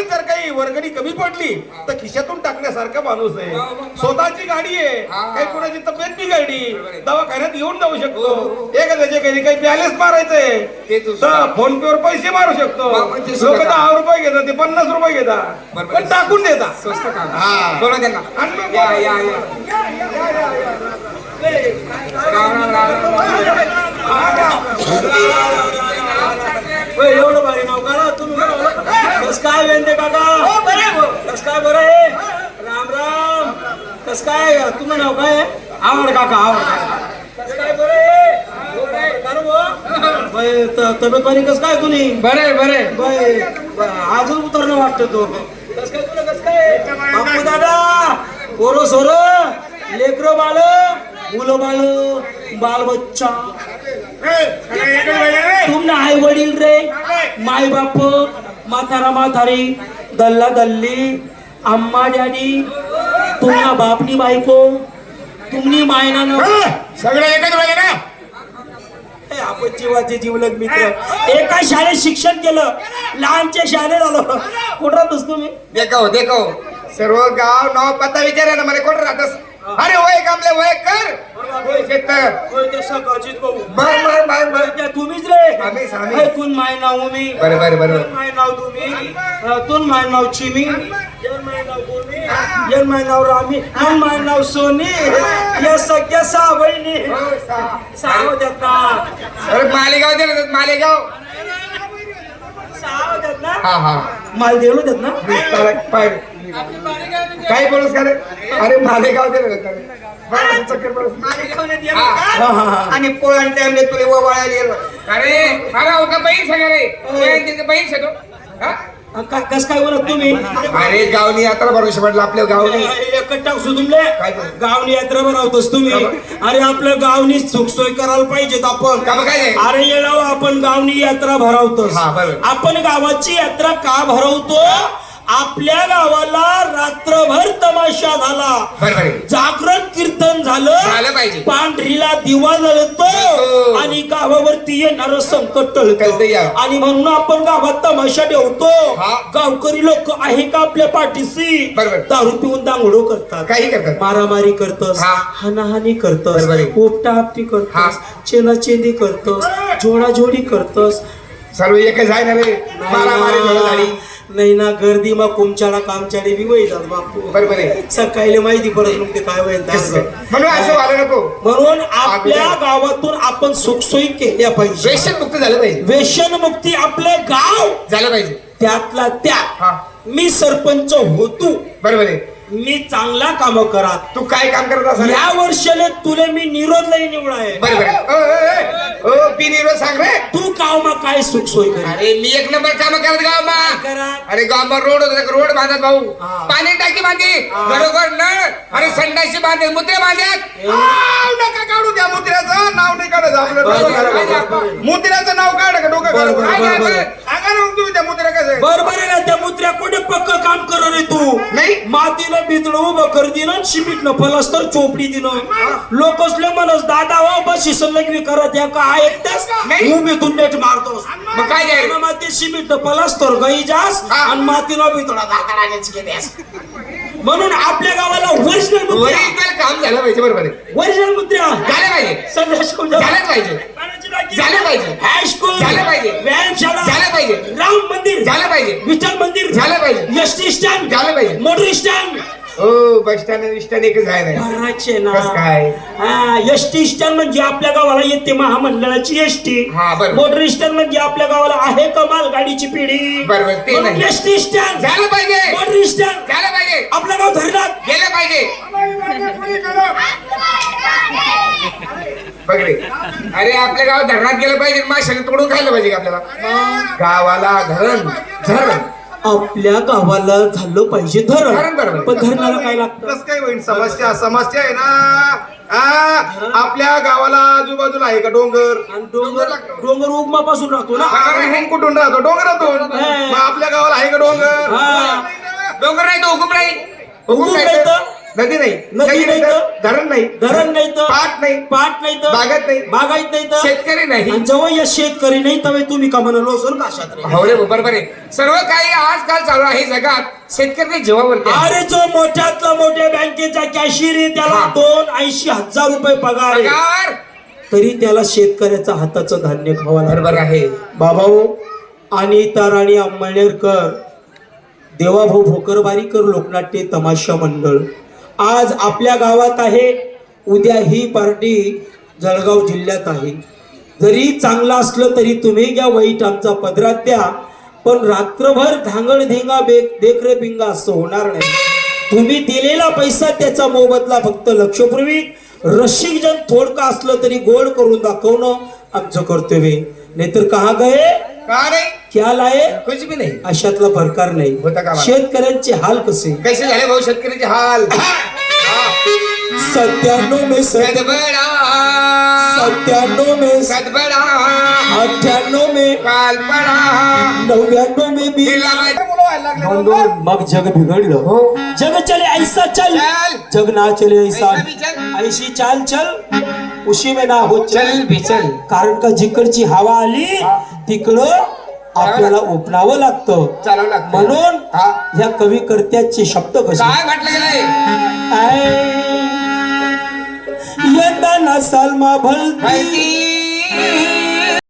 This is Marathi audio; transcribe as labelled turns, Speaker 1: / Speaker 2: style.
Speaker 1: गावामध्ये जर काही वर्गणी कमी पडली तर खिशातून टाकण्यासारखा माणूस आहे. स्वतःची गाडी आहे. काही कुणाची तब्येत बिघडली दवाखान्यात येऊन जाऊ शकतो. एखाद्याच्या घरी काही बॅलन्स मारायचंय फोन पे वर पैसे मारू शकतो.
Speaker 2: म्हणजे
Speaker 1: लोक दहा रुपये घेतात ते पन्नास रुपये घेतात. पण टाकून देतात
Speaker 2: स्वस्त काम
Speaker 1: हा.
Speaker 2: बोला त्यांना.
Speaker 1: आणि मग-
Speaker 2: या या या राम, राम, राम,
Speaker 3: होय, एवढं भारी नाव काढा तुम्ही कस काय वेंदे काका? कस काय बरं आहे? राम राम. कस काय तुम्ही नाव काय आहे? आवड काका आवड. काका कस काय बरं आहे? हो, काय, का रे बुवा? बाई, त- तब्येत पाणी कस काय तुम्ही
Speaker 2: बरे बरे
Speaker 3: बाई, ब- आजच उतरणं वाटतं तो. कस काय तुला कस काय बापू दादा पोरो सोर लेकरो बाळ मुलं बाळ बाल बच्चा तुमना आई वडील रे माय बाप म्हातारा म्हातारी दल्ला दल्ली आम्मा डॅडी तुमना बापनी बायको तुमनी मायना न
Speaker 1: सगळं एकच वेळे ना?
Speaker 3: हे आपण जीवाचे जीवलग मित्र. एका शाळेत शिक्षण केलं लहानच्या शाळेत आलो. कुठं राहतोस तुम्ही?
Speaker 2: देखाव देखाव सर्व गाव नाव पत्ता विचारा ना मला कोण राहतस? अरे वय कामले वय कर. होय, शेतकर.
Speaker 3: होय, ते सकाळचीच भाऊ.
Speaker 2: बर बर बर
Speaker 3: तुम्हीच रे.
Speaker 2: आम्हीच.
Speaker 3: होय, तून माय नाव मी.
Speaker 2: बरं, बरं, बरं.
Speaker 3: माय नाव तुम्ही? तून माय नाव चिमी. जन माय नाव गोमी. जन माय नाव रामी. जन माय नाव सोनी. या सगळ्या सहा बहिणी सहा होत्यात ना.
Speaker 2: अरे मालेगाव दे ना मालेगाव.
Speaker 3: सहा होत्यात ना.
Speaker 2: हा हा.
Speaker 3: माल देऊ होत्यात ना.
Speaker 2: काय बोलस का रे? अरे मालेगाव दे ना बरं, चक्कर बरं. हा.
Speaker 3: हा
Speaker 2: आणि टाइमले तुले ववाळायला गेलो. अरे अरे हो का बहीण सगळं रे? बहीण सगळं
Speaker 3: कस काय बोलत तुम्ही?
Speaker 2: अरे गावनी यात्रा भरोशा पडला आपल्या गावनी.
Speaker 3: एकटा
Speaker 2: बोलत?
Speaker 3: गावनी यात्रा बनवतोस तुम्ही. अरे आपल्या गावनी सुखसोय करायला पाहिजेत आपण? अरे येणार आपण गावनी यात्रा भरवतोस. आपण गावाची यात्रा का भरवतो? आपल्या गावाला रात्रभर तमाशा झाला जागरण कीर्तन
Speaker 2: झालं.
Speaker 3: पांढरीला दिवा जळतो. आणि गावावरती येणार संकट टळतं. आणि म्हणून आपण गावात तमाशा ठेवतो. गावकरी लोक आहे का आपल्या पाठीशी. दारू पिऊन दांगडो करतात
Speaker 2: काही करतात
Speaker 3: मारामारी करतस
Speaker 2: हा.
Speaker 3: हानाहानी करतस. उपटा आपटी करतस. चेनाचेंदी करतस जोडाजोडी करतस
Speaker 2: सर्व एकच आहे ना रे मारामारी
Speaker 3: नाही ना गर्दी मग कोमचाडा कामचाडी बी वैदात बापू.
Speaker 2: बरोबर आहे.
Speaker 3: सकाळी माहिती पडत मग ते काय
Speaker 2: काय? म्हणून असं व्हायला नको.
Speaker 3: म्हणून आपल्या. गावातून आपण सुखसोयी केल्या पाहिजे.
Speaker 2: व्यसन मुक्त झालं पाहिजे.
Speaker 3: व्यसनमुक्ती आपले गाव.
Speaker 2: झालं पाहिजे.
Speaker 3: त्यातला
Speaker 2: हा.
Speaker 3: त्या मी सरपंच होतो.
Speaker 2: बरोबर आहे.
Speaker 3: मी चांगला काम करा
Speaker 2: तू काय काम करत असा
Speaker 3: या वर्षाले तुले मी निरोध लई निवडा
Speaker 2: बरोबर. ओ, बिनविरोध सांग रे.
Speaker 3: तू मग काय सुखसोय कर?
Speaker 2: अरे मी एक नंबर काम करत गाव मा
Speaker 3: करा
Speaker 2: अरे गाव रोड होता रोड बांधत भाऊ. पाणी टाकी बांधली
Speaker 3: हा.
Speaker 2: घरोघर नळ. अरे संडाशी बांधले मुत्रे
Speaker 1: आव, नका काढू द्या मुत्र्याचं. नाव नाही आपलं
Speaker 3: बरं, बरं, बरं,
Speaker 1: होतं. मुत्र्याचं नाव काढ डोकं
Speaker 3: बरं, बरं, बरं, बरं.
Speaker 1: आहे?
Speaker 3: बरोबर आहे ना काम कर रे तू.
Speaker 2: नाही.
Speaker 3: मातीनं बितडं उभं कर दिनं शिमिट न पलस्तर चोपडी दिनं लोकसले म्हणस दादा हो बस शिसलक बी करत या का एकटाच
Speaker 2: नाही.
Speaker 3: उभीतून नेट मारतोस.
Speaker 2: मग काय?
Speaker 3: त्यानं माती शिमिट न पलस्तर गई जास. आणि मातीनं बितडा दाताडानेच केल्यास. म्हणून आपल्या गावाला ओरिजिनल
Speaker 2: काम झालं पाहिजे बरोबर
Speaker 3: ओरिजिनल मुद्रा.
Speaker 2: झालं पाहिजे.
Speaker 3: संदेश
Speaker 2: झालंच पाहिजे. झालं पाहिजे.
Speaker 3: हायस्कूल
Speaker 2: झालं पाहिजे.
Speaker 3: व्यायामशाळा
Speaker 2: झालं पाहिजे.
Speaker 3: राम मंदिर
Speaker 2: झालं पाहिजे
Speaker 3: विठ्ठल मंदिर
Speaker 2: झालं पाहिजे.
Speaker 3: एस टी स्टँड
Speaker 2: झालं पाहिजे.
Speaker 3: मोटर स्टँड
Speaker 2: हो बस स्टँड स्टँड एकच आहे ना
Speaker 3: भरायचे ना
Speaker 2: कसं काय?
Speaker 3: हा एस टी स्टँड म्हणजे आपल्या गावाला येते महामंडळाची एस टी
Speaker 2: हा, बरोबर.
Speaker 3: मोटर स्टँड म्हणजे आपल्या गावाला आहे कमाल गाडीची पिढी
Speaker 2: बरोबर, ते नाही.
Speaker 3: एस टी स्टँड
Speaker 2: झालं पाहिजे
Speaker 3: मोटर स्टँड
Speaker 2: झालं पाहिजे
Speaker 3: आपलं गाव धरणात
Speaker 2: गेलं पाहिजे बघले अरे आपल्या गावात धरणात गेलं पाहिजे माशाने तोडून खायला पाहिजे का आपल्याला? गावाला धरण धरण.
Speaker 3: आपल्या गावाला झालं पाहिजे धरण.
Speaker 2: धरण बरोबर.
Speaker 3: पण धरणाला काय लागतं?
Speaker 1: कसं काय होईल? समस्या समस्या आहे ना? हा, आपल्या गावाला आजूबाजूला आहे का डोंगर?
Speaker 3: आणि डोंगर डोंगर उगमापासून राहतो ना?
Speaker 1: आपण कुठून राहतो? डोंगरातून मग आपल्या गावाला आहे का डोंगर?
Speaker 3: हा.
Speaker 2: डोंगर नाही तो हुकुम नाही
Speaker 3: हुकूम नाही तर?
Speaker 2: नदी नाही.
Speaker 3: नदी नाही
Speaker 2: तर? धरण नाही.
Speaker 3: धरण नाही तर?
Speaker 2: पाट नाही.
Speaker 3: पाट नाही तर?
Speaker 2: बागायत नाही.
Speaker 3: बागायत नाही तर?
Speaker 2: शेतकरी नाही.
Speaker 3: आणि जेव्हा या शेतकरी नाही तेव्हा तुम्ही का म्हणालो असून का शास्त्री
Speaker 2: हो रे बरोबर आहे. सर्व काही आजकाल चालू आहे जगात. शेतकरी जीवावरती आहे.
Speaker 3: अरे जो मोठ्यातला मोठ्या बँकेचा कॅशियर आहे त्याला
Speaker 2: हा.
Speaker 3: दोन ऐंशी हजार रुपये पगार आहे.
Speaker 2: पगार!
Speaker 3: तरी त्याला शेतकऱ्याचा हाताचं धान्य खावा
Speaker 2: बरोबर आहे.
Speaker 3: बाबाओ आणि ताराणी अंमळनेरकर देवाभाऊ भोकरबारीकर लोकनाट्य तमाशा मंडळ. आज आपल्या गावात आहे. उद्या ही पार्टी जळगाव जिल्ह्यात आहे. जरी चांगलं असलं तरी तुम्ही घ्या वाईट आमचा पदरात द्या. पण रात्रभर धांगडधिंगा बे देखरे पिंगा असं होणार नाही. तुम्ही दिलेला पैसा त्याचा मोबदला फक्त लक्षपूर्वी रसिक जन थोडका असलं तरी गोड करून दाखवणं आमचं कर्तव्य नाहीतर कहा गए?
Speaker 2: का नाही
Speaker 3: क्या लाये
Speaker 2: कुछ भी नाही।
Speaker 3: अशातला प्रकार
Speaker 2: होतं
Speaker 3: नाही
Speaker 2: का? बा?
Speaker 3: शेतकऱ्यांचे हाल कसे?
Speaker 2: कैसे झाले भाऊ शेतकऱ्याचे हाल?
Speaker 3: सत्त्याण्णव मे सत-
Speaker 2: सदबडा
Speaker 3: सत्त्याण्णव मे
Speaker 2: सदबडा
Speaker 3: अठ्ठ्याण्णव मे
Speaker 2: कालपडा।
Speaker 3: नव्याण्णव मे बी
Speaker 2: तिला माहिती-
Speaker 3: मग जग बिघडलं.
Speaker 2: हो.
Speaker 3: जग चले ऐसा चल.
Speaker 2: चल.
Speaker 3: जग ना चले ऐसा.
Speaker 2: ऐसा भी चल.
Speaker 3: ऐशी चाल चल. उशी में ना हो
Speaker 2: चल. भी चल.
Speaker 3: कारण का जिकडची हवा आली तिकडं आपल्याला ओपणावं लागतं.
Speaker 2: चालावं लागतं.
Speaker 3: म्हणून
Speaker 2: हा.
Speaker 3: या कवी कर्त्याचे शब्द कसे?
Speaker 2: काय म्हटलं गेलंय
Speaker 3: आय, यंदा ना सालमा भलती.